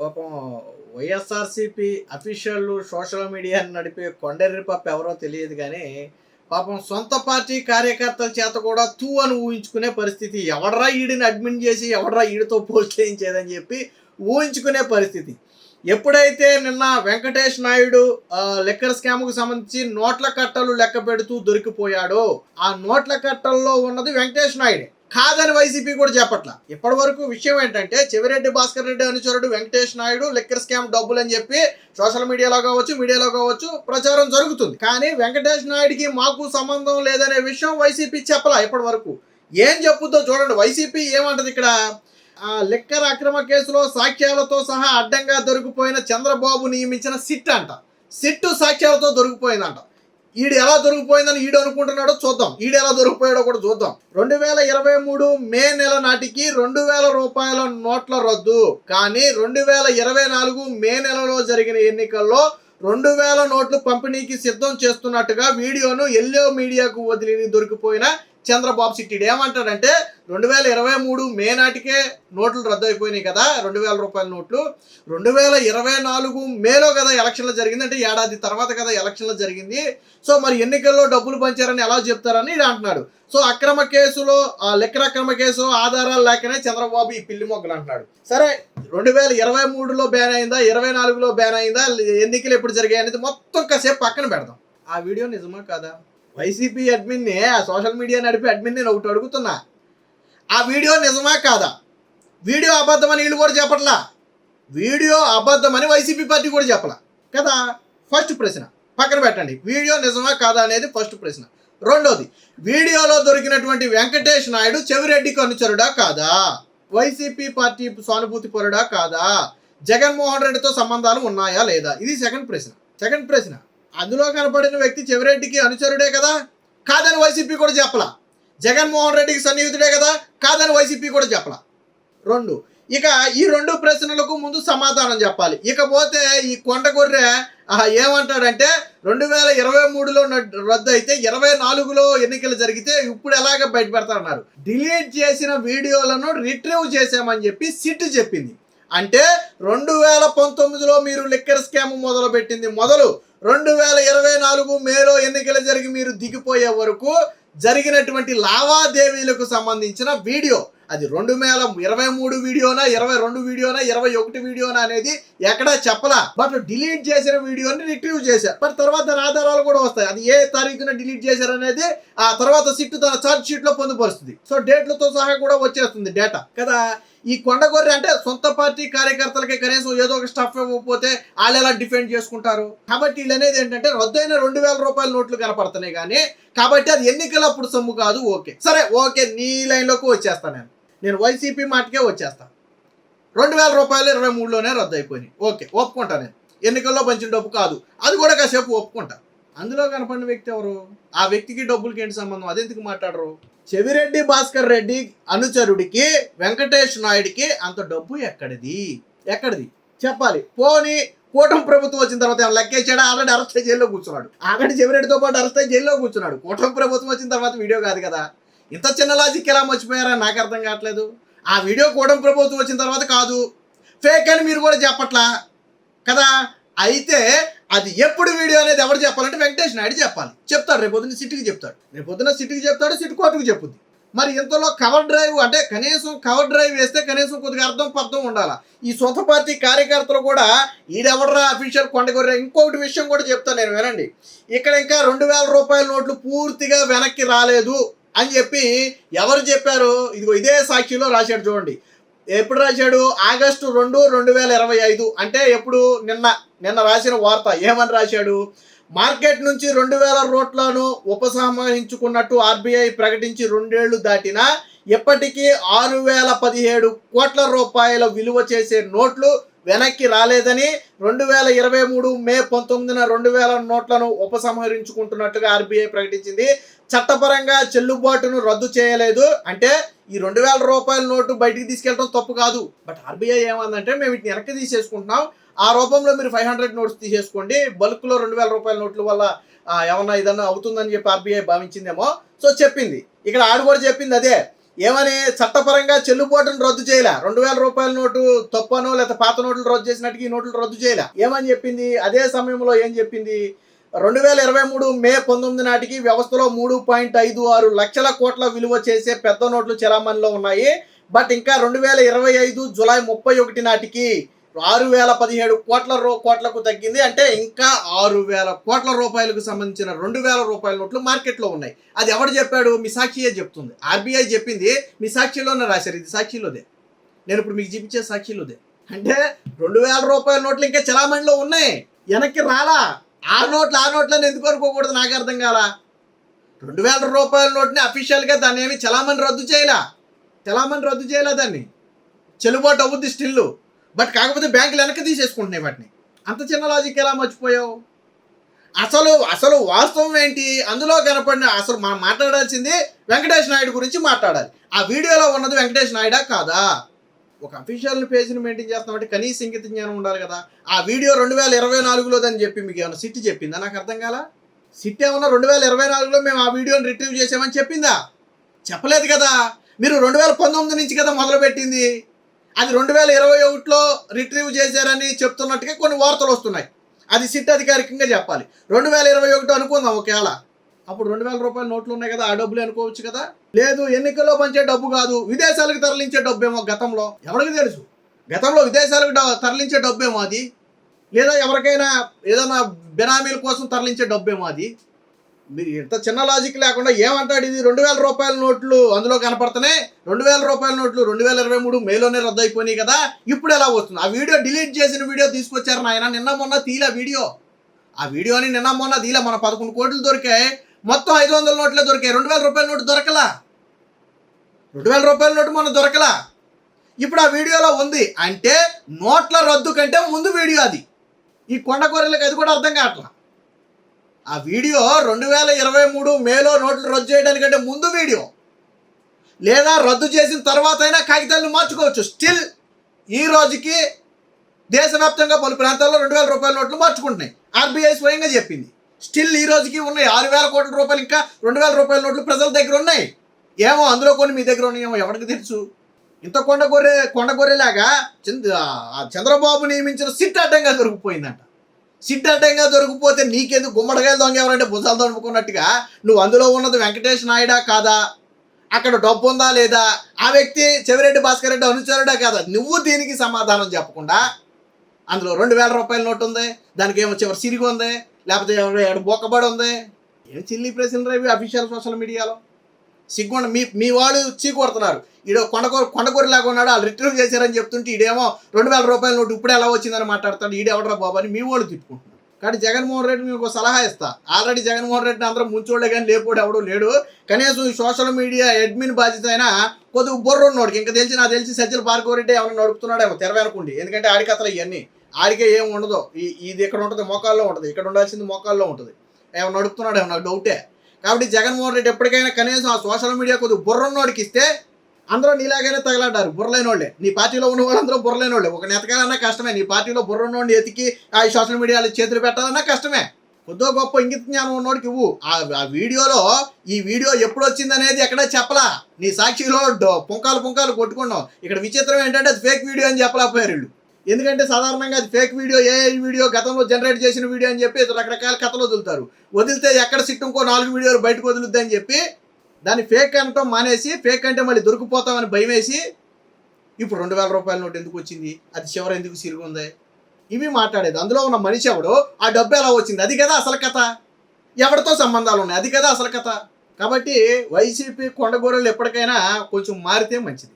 పాపం YSRCP official social media నడిపే కొండెర్రి పప్పు ఎవరో తెలియదు కానీ పాపం సొంత పార్టీ కార్యకర్తల చేత కూడా తూ అని ఊహించుకునే పరిస్థితి. ఎవడరా ఈడిని అడ్మిన్ చేసి ఎవడరా ఈడితో పోస్ట్ చేయించేదని చెప్పి ఊహించుకునే పరిస్థితి. ఎప్పుడైతే నిన్న వెంకటేష్ నాయుడు లెక్కర్ స్కామ్కు సంబంధించి నోట్ల కట్టలు లెక్క పెడుతూ దొరికిపోయాడో ఆ నోట్ల కట్టల్లో ఉన్నది వెంకటేష్ నాయుడే. కాదని వైసీపీ కూడా చెప్పట్ల. ఇప్పటి వరకు విషయం ఏంటంటే చెవిరెడ్డి భాస్కర్ రెడ్డి అనుచరుడు వెంకటేష్ నాయుడు లెక్కర్ స్కామ్ డబ్బులు అని చెప్పి సోషల్ మీడియాలో కావచ్చు మీడియాలో కావచ్చు ప్రచారం జరుగుతుంది. కానీ వెంకటేష్ నాయుడికి మాకు సంబంధం లేదనే విషయం వైసీపీ చెప్పలా ఇప్పటి వరకు ఏం చెప్పుద్దో చూడండి. వైసీపీ ఏమంటది ఇక్కడ? ఆ లెక్కర్ అక్రమ కేసులో సాక్ష్యాలతో సహా అడ్డంగా దొరికిపోయిన చంద్రబాబు నియమించిన సిట్ అంట. సిట్టు సాక్ష్యాలతో దొరికిపోయిందంట. ఈడు ఎలా దొరికిపోయిందని ఈడు అనుకుంటున్నాడో చూద్దాం. ఈడు ఎలా దొరికిపోయాడో కూడా చూద్దాం. రెండు వేల ఇరవై మూడు మే నెల నాటికి రెండు వేల రూపాయల నోట్ల రద్దు. కానీ రెండు వేల ఇరవై నాలుగు మే నెలలో జరిగిన ఎన్నికల్లో రెండు వేల నోట్లు పంపిణీకి సిద్ధం చేస్తున్నట్టుగా వీడియోను ఎల్లో మీడియాకు వదిలి దొరికిపోయిన చంద్రబాబు సిట్టిడు ఏమంటాడంటే రెండు వేల ఇరవై మూడు మే నాటికే నోట్లు రద్దు అయిపోయినాయి కదా రెండు వేల రూపాయల నోట్లు. రెండు వేల ఇరవై నాలుగు మేలో కదా ఎలక్షన్లు జరిగింది అంటే ఏడాది తర్వాత కదా ఎలక్షన్లు జరిగింది. సో మరి ఎన్నికల్లో డబ్బులు పంచారని ఎలా చెప్తారని ఇది అంటున్నాడు. సో అక్రమ కేసులో ఆ లెక్కల అక్రమ కేసు ఆధారాలు లేకనే చంద్రబాబు ఈ పిల్లి మొగ్గలు అంటున్నాడు. సరే రెండు వేల ఇరవై మూడులో బ్యాన్ అయిందా ఇరవై నాలుగులో బ్యాన్ అయిందా ఎన్నికలు ఎప్పుడు జరిగాయి అనేది మొత్తం కాసేపు పక్కన పెడదాం. ఆ వీడియో నిజమా కాదా? వైసీపీ అడ్మిన్ని ఆ సోషల్ మీడియా నడిపి అడ్మిన్ నేను ఒకటి అడుగుతున్నా. ఆ వీడియో నిజమా కాదా? వీడియో అబద్ధమని వీళ్ళు కూడా చెప్పట్లా? వీడియో అబద్ధమని వైసీపీ పార్టీ కూడా చెప్పలా? కదా? ఫస్ట్ ప్రశ్న. పక్కన పెట్టండి. వీడియో నిజమా కాదా అనేది ఫస్ట్ ప్రశ్న. రెండోది వీడియోలో దొరికినటువంటి వెంకటేష్ నాయుడు చెవిరెడ్డికి అనుచరుడా కాదా? వైసీపీ పార్టీ సానుభూతి పరుడా కాదా? జగన్మోహన్ రెడ్డితో సంబంధాలు ఉన్నాయా లేదా? ఇది సెకండ్ ప్రశ్న. సెకండ్ ప్రశ్న. అందులో కనపడిన వ్యక్తి చెవిరెడ్డికి అనుచరుడే కదా? కాదని వైసీపీ కూడా చెప్పలా. జగన్మోహన్ రెడ్డికి సన్నిహితుడే కదా? కాదని వైసీపీ కూడా చెప్పలా. రెండు. ఇక ఈ రెండు ప్రశ్నలకు ముందు సమాధానం చెప్పాలి. ఇకపోతే ఈ కొండ గొర్రె ఏమంటాడంటే రెండు వేల ఇరవై మూడులో రద్దు అయితే ఇరవై నాలుగులో ఎన్నికలు జరిగితే ఇప్పుడు ఎలాగ బయటపెడతారన్నారు. డిలీట్ చేసిన వీడియోలను రిట్రీవ్ చేసామని చెప్పి సిట్ చెప్పింది. అంటే రెండు వేల పంతొమ్మిదిలో మీరు లిక్కర్ స్కామ్ మొదలు పెట్టింది మొదలు. రెండు వేల ఇరవై నాలుగు మేలో ఎన్నికలు జరిగి మీరు దిగిపోయే వరకు జరిగినటువంటి లావాదేవీలకు సంబంధించిన వీడియో అది రెండు వేల ఇరవై మూడు వీడియోనా ఇరవై రెండు వీడియోనా ఇరవై ఒకటి వీడియోనా అనేది ఎక్కడా చెప్పలా. బట్ డిలీట్ చేసిన వీడియోని రిట్రీవ్ చేశారు బట్ తర్వాత దాని ఆధారాలు కూడా వస్తాయి. అది ఏ తారీఖున డిలీట్ చేశారు అనేది ఆ తర్వాత సిట్ తన ఛార్జ్ షీట్లో పొందుపరుస్తుంది. సో డేట్లతో సహా కూడా వచ్చేస్తుంది డేటా. కదా ఈ కొండగొర్రె అంటే సొంత పార్టీ కార్యకర్తలకి కనీసం ఏదో ఒక స్టఫ్ ఇవ్వకపోతే వాళ్ళు ఎలా డిఫెండ్ చేసుకుంటారు? కాబట్టి వీళ్ళు అనేది ఏంటంటే రద్దయిన రెండు వేల రూపాయల నోట్లు కనపడుతున్నాయి కానీ కాబట్టి అది ఎన్నికలప్పుడు సొమ్ము కాదు ఓకే. సరే ఓకే నీ లైన్లోకి వచ్చేస్తాను నేను. నేను వైసీపీ మాటకే వచ్చేస్తా. రెండు వేల రూపాయలు ఇరవై మూడులోనే రద్దు అయిపోయినాయి ఓకే ఒప్పుకుంటా నేను. ఎన్నికల్లో పంచిన డబ్బు కాదు. అది కూడా కాసేపు ఒప్పుకుంటా. అందులో కనపడిన వ్యక్తి ఎవరు? ఆ వ్యక్తికి డబ్బులకి ఏంటి సంబంధం? అదెందుకు మాట్లాడరు? చెవిరెడ్డి భాస్కర్ రెడ్డి అనుచరుడికి వెంకటేష్ నాయుడికి అంత డబ్బు ఎక్కడిది? ఎక్కడిది? చెప్పాలి. పోని కూటమి ప్రభుత్వం వచ్చిన తర్వాత ఏమైనా లెక్కేసాడా? ఆల్రెడీ అరెస్ట్ అయ్యి జైల్లో కూర్చున్నాడు. ఆల్రెడీ చెవిరెడ్డితో పాటు అరెస్ట్ అయ్యి జైల్లో కూర్చున్నాడు. కూటమి ప్రభుత్వం వచ్చిన తర్వాత వీడియో కాదు కదా. ఇంత చిన్న లాజిక్ ఎలా మర్చిపోయారా నాకు అర్థం కావట్లేదు. ఆ వీడియో కూడా ప్రభుత్వం వచ్చిన తర్వాత కాదు. ఫేక్ అని మీరు కూడా చెప్పట్లా? కదా? అయితే అది ఎప్పుడు వీడియో అనేది ఎవరు చెప్పాలంటే వెంకటేష్ నాయుడు చెప్పాలి. చెప్తాడు రేపు పొద్దున్న సిటీకి చెప్తాడు. రేపు పొద్దున్న సిటీకి చెప్తాడు సిటీ కోర్టుకు చెప్పుద్ది. మరి ఇంతలో కవర్ డ్రైవ్ అంటే కనీసం కవర్ డ్రైవ్ వేస్తే కనీసం కొద్దిగా అర్థం పర్థం ఉండాలి? ఈ సొంత పార్టీ కార్యకర్తలు కూడా ఈడెవడరా అఫీషియల్ కొండగొర్రె? ఇంకొకటి విషయం కూడా చెప్తాను నేను వినండి. ఇక్కడ ఇంకా రెండు వేల రూపాయల నోట్లు పూర్తిగా వెనక్కి రాలేదు. అని చెప్పి ఎవరు చెప్పారు? ఇదిగో ఇదే సాక్షిలో రాశాడు చూడండి. ఎప్పుడు రాశాడు? ఆగస్టు రెండు రెండు వేల ఇరవై ఐదు. అంటే ఎప్పుడు? నిన్న. నిన్న రాసిన వార్త. ఏమని రాశాడు? మార్కెట్ నుంచి రెండు వేల రోట్లను ఉపసంహరించుకున్నట్టు ఆర్బీఐ ప్రకటించి రెండేళ్ళు దాటినా ఇప్పటికీ ఆరు వేల పదిహేడు కోట్ల రూపాయల విలువ చేసే నోట్లు వెనక్కి రాలేదని రెండు వేల ఇరవై మూడు మే పంతొమ్మిదిన రెండు వేల నోట్లను ఉపసంహరించుకుంటున్నట్టుగా ఆర్బీఐ ప్రకటించింది. చట్టపరంగా చెల్లుబాటును రద్దు చేయలేదు. అంటే ఈ రెండు వేల రూపాయల నోటు బయటికి తీసుకెళ్ళడం తప్పు కాదు. బట్ ఆర్బీఐ ఏమందంటే మేము వీటిని వెనక్కి తీసేసుకుంటున్నాం. ఆ రూపంలో మీరు ఫైవ్ హండ్రెడ్ నోట్స్ తీసేసుకోండి. బల్క్లో రెండు వేల రూపాయల నోట్ల వల్ల ఏమన్నా ఏదన్నా అవుతుందని చెప్పి ఆర్బీఐ భావించిందేమో. సో చెప్పింది. ఇక్కడ ఆడు కూడా చెప్పింది అదే. ఏమని చట్టపరంగా చెల్లుబాటును రద్దు చేయలే? రెండు వేల రూపాయల నోటు తప్పనో లేకపోతే పాత నోట్లు రద్దు చేసినట్టుగా ఈ నోట్లు రద్దు చేయలే? ఏమని చెప్పింది? అదే సమయంలో ఏం చెప్పింది? రెండు వేల ఇరవై మూడు మే పంతొమ్మిది నాటికి వ్యవస్థలో మూడు పాయింట్ ఐదు ఆరు లక్షల కోట్ల విలువ చేసే పెద్ద నోట్లు చలామణిలో ఉన్నాయి. బట్ ఇంకా రెండు వేల ఇరవై ఐదు జులై ముప్పై ఒకటి నాటికి ఆరు వేల పదిహేడు కోట్ల రూ కోట్లకు తగ్గింది. అంటే ఇంకా ఆరు వేల కోట్ల రూపాయలకు సంబంధించిన రెండు వేల రూపాయల నోట్లు మార్కెట్లో ఉన్నాయి. అది ఎవడు చెప్పాడు? మీ సాక్షియే చెప్తుంది. ఆర్బీఐ చెప్పింది మీ సాక్షిలోనే రాశారు. ఇది సాక్షిలోదే. నేను ఇప్పుడు మీకు చూపించే సాక్షిలోదే. అంటే రెండు వేల రూపాయల నోట్లు ఇంకా చలామణిలో ఉన్నాయి. వెనక్కి రాలా. ఆ నోట్లు ఆ నోట్లను ఎందుకు అనుకోకూడదు నాకు అర్థం కాలా. రెండు వేల రూపాయల నోట్ని అఫీషియల్గా దాన్ని ఏమి చలామణి రద్దు చేయలా? చలామణి రద్దు చేయలే దాన్ని? చెల్లుబాటు అవుద్ది స్టిల్లు. బట్ కాకపోతే బ్యాంకులు వెనక్కి తీసేసుకుంటున్నాయి వాటిని. అంత చిన్న లాజిక్ ఎలా మర్చిపోయావు? అసలు అసలు వాస్తవం ఏంటి? అందులో కనపడిన అసలు మనం మాట్లాడాల్సింది వెంకటేష్ నాయుడు గురించి మాట్లాడాలి. ఆ వీడియోలో ఉన్నది వెంకటేష్ నాయుడా కాదా? ఒక అఫీషియల్ పేజ్ని మెయింటైన్ చేస్తామంటే కనీస ఇంగిత జ్ఞానం ఉండాలి కదా. ఆ వీడియో రెండు వేల ఇరవై నాలుగులోదని చెప్పి మీకు ఏమైనా సిట్ చెప్పిందా? నాకు అర్థం కాలా? సిట్ ఏమన్నా రెండు వేల ఇరవై నాలుగులో మేము ఆ వీడియోని రిట్రీవ్ చేసామని చెప్పిందా? చెప్పలేదు కదా. మీరు రెండు వేల పంతొమ్మిది నుంచి కదా మొదలుపెట్టింది. అది రెండు వేల ఇరవై ఒకటిలో రిట్రీవ్ చేశారని చెప్తున్నట్టుగా కొన్ని వార్తలు వస్తున్నాయి. అది సిట్ అధికారికంగా చెప్పాలి. రెండు వేల ఇరవై ఒకటి అనుకుందాం ఒకవేళ. అప్పుడు రెండు వేల రూపాయల నోట్లు ఉన్నాయి కదా ఆ డబ్బులు అనుకోవచ్చు కదా. లేదు ఎన్నికల్లో పంచే డబ్బు కాదు విదేశాలకు తరలించే డబ్బేమో గతంలో. ఎవరికి తెలుసు? గతంలో విదేశాలకు డ- తరలించే డబ్బేమో అది. లేదా ఎవరికైనా ఏదైనా బెనామీల కోసం తరలించే డబ్బేమో అది. మీరు ఇంత చిన్న లాజిక్ లేకుండా ఏమంటాడు? ఇది రెండు వేల రూపాయల నోట్లు అందులో కనపడుతున్నాయి. రెండు వేల రూపాయల నోట్లు రెండు వేల ఇరవై మూడు మేలోనే రద్దు అయిపోయినాయి కదా. ఇప్పుడు ఎలా వస్తుంది? ఆ వీడియో డిలీట్ చేసిన వీడియో తీసుకొచ్చారు నాయన. నిన్న మొన్న తీల వీడియో. ఆ వీడియోని నిన్న మొన్న తీల మన పదకొండు కోట్లు దొరికాయి. మొత్తం ఐదు వందల నోట్లే దొరికాయి. రెండు వేల రూపాయల నోటు దొరకలా? రెండు వేల రూపాయల నోటు మొన్న దొరకలా? ఇప్పుడు ఆ వీడియోలో ఉంది? అంటే నోట్ల రద్దు కంటే ముందు వీడియో అది. ఈ కొండ గొర్రెలకు అది కూడా అర్థం కావట్లా. ఆ వీడియో రెండు వేల ఇరవై మూడు మేలో నోట్లు రద్దు చేయడానికంటే ముందు వీడియో. లేదా రద్దు చేసిన తర్వాత అయినా కాగితాలను మార్చుకోవచ్చు. స్టిల్ ఈ రోజుకి దేశవ్యాప్తంగా పలు ప్రాంతాల్లో రెండు వేల రూపాయల నోట్లు మార్చుకుంటున్నాయి. ఆర్బీఐ స్వయంగా చెప్పింది. స్టిల్ ఈ రోజుకి ఉన్నాయి. ఆరు వేల కోట్ల రూపాయలు ఇంకా రెండు వేల రూపాయల నోట్లు ప్రజల దగ్గర ఉన్నాయి. ఏమో అందులో కొన్ని మీ దగ్గర ఉన్నాయేమో ఎవరికి తెలుసు? ఇంత కొండ గొర్రె కొండ గొర్రెలాగా చంద్ర చంద్రబాబు నియమించిన సిట్ అడ్డంగా దొరికిపోయిందంట. సిట్టడ్డంగా దొరికిపోతే నీకెందుకు గుమ్మడికాయలు దొంగ ఎవరంటే భుజాలు దొరుకున్నట్టుగా నువ్వు అందులో ఉన్నది వెంకటేష్ నాయుడా కాదా? అక్కడ డబ్బు ఉందా లేదా? ఆ వ్యక్తి చెవిరెడ్డి భాస్కర్ రెడ్డి అనుచరుడా కాదా? నువ్వు దీనికి సమాధానం చెప్పకుండా అందులో రెండు వేల రూపాయల నోటు ఉంది దానికి ఏమో చివరి సిరిగి ఉంది లేకపోతే ఎవరు బొక్కబడి ఉంది. ఏం చిల్లీ ప్రెసిడెంట్ రేవి అఫీషియల్ సోషల్ మీడియాలో సిగ్గుండ మీ మీ వాళ్ళు చీకొడుతున్నారు. ఈడో కొండకూర కొండకూరలాగా ఉన్నాడు వాళ్ళు రిటర్న్ చేశారని చెప్తుంటే ఈడేమో రెండు వేల రూపాయల నోటు ఇప్పుడు ఎలా వచ్చిందని మాట్లాడతాడు. ఈడెవడరా బాబు అని మీ వాళ్ళు తిట్టుకుంటున్నారు. కానీ జగన్మోహన్ రెడ్డి మీకు ఒక సలహా ఇస్తా. ఆల్రెడీ జగన్మోహన్ రెడ్డిని అందరం ముంచోడే కానీ లేపోడు ఎవడో లేడు. కనీసం ఈ సోషల్ మీడియా అడ్మిన్ బాధ్యత అయినా కొద్దిగా బుర్ర ఉన్నోడికి ఇంకా తెలిసి నాకు తెలిసి సజ్జల భార్గవ రెడ్డి ఏమైనా నడుపుతున్నాడేమో తెరవనుకోండి ఎందుకంటే ఆడికి అసలు ఇవన్నీ ఆడికే ఏం ఉండదు. ఇది ఇక్కడ ఉంటుంది మోకాల్లో ఉంటుంది. ఇక్కడ ఉండాల్సింది మోకాల్లో ఉంటుంది. ఏమో నడుపుతున్నాడేమో నాకు డౌటే కాబట్టి జగన్మోహన్ రెడ్డి ఎప్పటికైనా కనీసం ఆ సోషల్ మీడియా కొద్దిగా బుర్రన్నోడికి ఇస్తే అందరూ నీలాగైనా తగలాడారు బుర్రలేని వాళ్ళే నీ పార్టీలో ఉన్న వాళ్ళందరూ బుర్రలేని వాళ్ళే ఒక నెతకాలన్నా కష్టమే. నీ పార్టీలో బుర్ర ఉన్నోడిని ఎతికి ఆ సోషల్ మీడియాలో చేతులు పెట్టాలన్నా కష్టమే. కొద్దో గొప్ప ఇంగిత జ్ఞానం ఉన్నోడికి ఇవ్వు. ఆ వీడియోలో ఈ వీడియో ఎప్పుడు వచ్చింది అనేది ఎక్కడా చెప్పలా. నీ సాక్షిలో పుంకాలు పుంకాలు కొట్టుకున్నావు. ఇక్కడ విచిత్రం ఏంటంటే అది ఫేక్ వీడియో అని చెప్పలేకపోయారు వీళ్ళు. ఎందుకంటే సాధారణంగా అది ఫేక్ వీడియో ఏ వీడియో గతంలో జనరేట్ చేసిన వీడియో అని చెప్పి రకరకాల కథలు వదులుతారు. వదిలితే ఎక్కడ సిట్ ఇంకో నాలుగు వీడియోలు బయటకు వదులుద్ది అని చెప్పి దాన్ని ఫేక్ అనటం మానేసి ఫేక్ అంటే మళ్ళీ దొరికిపోతామని భయం వేసి ఇప్పుడు రెండు వేల రూపాయల నోటు ఎందుకు వచ్చింది? అది చివర ఎందుకు సిరిగి ఉంది? ఇవి మాట్లాడేది. అందులో ఉన్న మనిషి ఎవడు ఆ డబ్బు ఎలా వచ్చింది? అది కదా అసలు కథ. ఎవరితో సంబంధాలు ఉన్నాయి? అది కదా అసలు కథ. కాబట్టి వైసీపీ కొండగూరలు ఎప్పటికైనా కొంచెం మారితే మంచిది.